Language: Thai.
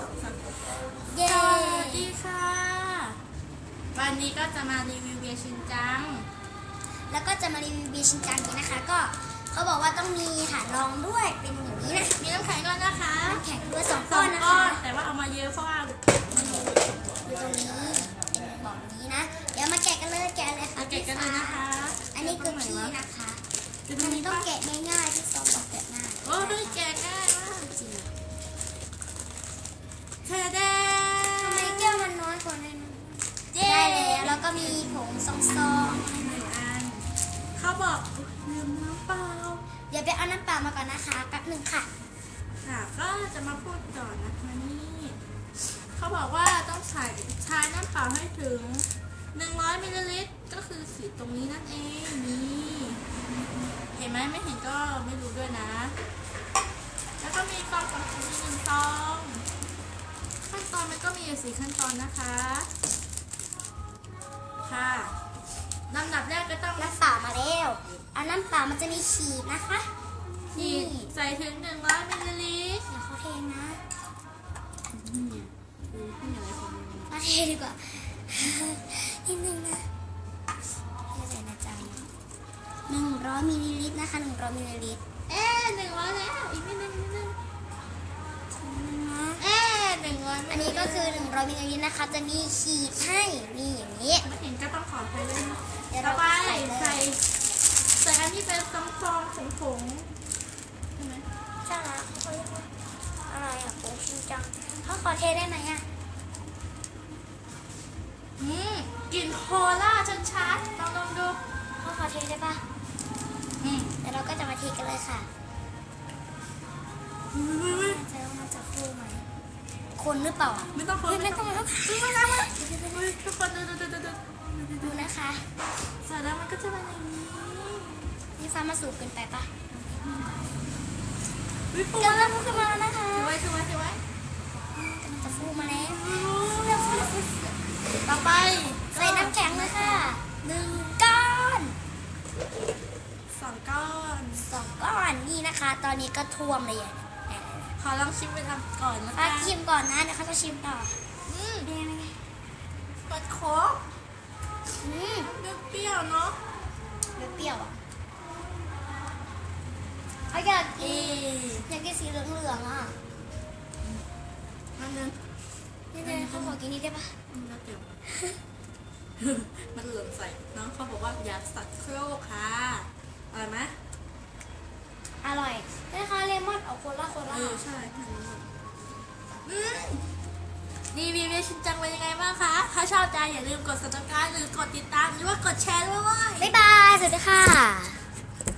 สองสามเย้สวัสดีค่ะ วันนี้ก็จะมารีวิวเบียร์ชินจัง แล้วก็จะมารีวิวเบียร์ชินจังนี้นะคะ ก็เขาบอกว่าต้องมีฐานรองด้วยเป็นอย่างนี้นะมีน้ำแข็งก่อนนะคะน้ำแข็งด้วยสองสก้ออนงนะก้อคะนแต่ว่าเอามาเยอะเพราะว่าอยู่ตรงนี้เป็นบอกนี้นะ เดี๋ยวมาแกะกันเลยแกะเลยค่ะเอาเก็บกันเลยนะคะ อันนี้คือพี่นะคะจะอันมีนี้ต้ต้อองงแกะง่ายๆที่ซอมบอกแกะง่ายโอ้ยแกะ ก็มีผงซองๆให้หนึ่งอันเขาบอกลืมน้ำเปล่าเดี๋ยวไปเอาน้ำเปล่ามาก่อนนะคะแป๊บหนึ่งค่ะ ค่ะ ก็จะมาพูดก่อนนะคะนี่เขาบอกว่าต้องใส่ใช้น้ำเปล่าให้ถึง 100มิลลิลิตรก็คือสีตรงนี้นั่นเองนี่เห็นไหมไม่เห็นก็ไม่รู้ด้วยนะ แล้วก็มีฟองของสีหนึ่งซองขั้นตอนมันก็มีอยู่สี่ขั้นตอนนะคะ ค่ะลำดับแรกก็ต้องน้ำเปล่ามาแล้วเอาน้ำเปล่ามันจะมีขีดนะคะฉีนี่ดใส่ถึง100มิลลิลิตรเดี๋ยวเขาเทนะนี่คือที่อะไรของมึงมาเทดีกว่านิดนึงนะเทเลยนะจ๊ะหนึ่งร้อยมิลลิลิตรนะคะหนึ่งร้อยมิลลิลิตรเอ๊ะหนึ่งร้อยแล้วอีกนิดนึงนิดนึงนะเอ๊ะหนึ่งร้อยอันนี้ก็คือหนึ่งร้อยมิลลิลิตรนะคะ จะมีขีดให้ ใส่เลใส่ยใส่อันที่เป็นซองซองผงผงๆใช่ไหมใช่แล้วเขาเรียกว่าอะไรอะโปงชิงจังเขาขอเทได้ไหมอะอืมกลิ่นโคล่าชัดๆลองลองดูเขาขอเทได้ปะอืมเดี๋ยวเราก็จะมาเทกันเลยค่ะอุ๊ยน่าจะว่ามันจะฟูไหมคนหรือเปล่าอะไม่ต้องคนเฮ้ยไม่ต้องไม่แล้วต้อง มาสูบเกินไปปะวิปูกำลังฟูขึ้นมาแล้วนะคะถือไว้ถือไว้ถือไว้กำลังจะฟูมาแล้วต่อไปใส่น้ำแข็งเลยค่ะหนึ่งก้อนสองก้อนสองก้อนนี่นะคะ ตอนนี้ก็ท่วมเลยอะขอลองชิมไปทำก่อนนะป้าคะชิมก่อนนะเดี๋ยวเขาจะชิมต่ออืมเป็นยังไงเปิดโค้กอืมเปรี้ยวๆเนาะเปรี้ยวๆอะเขา อยากกิอีนอยากกินสีเหลืองๆอะมันนึงนี่เลยเขาขอกินนี่ได้ปะมันน่าเปรี้ยวมันเหลืองใส่น้องเขาบอกว่าอย่าสักโครกค่ะอร่อยไหมอร่อยนะคะเลมอนเอาโคล่าโคเอล่าอใช่อืมรีวิวเวชินจังเป็นยังไงบ้างคะ ถ้าชอบใจอย่าลืมกด subscribe หรือกดติดตามหรือว่ากดแชร์ด้วยบ๊ายบาย สวัสดีค่ะ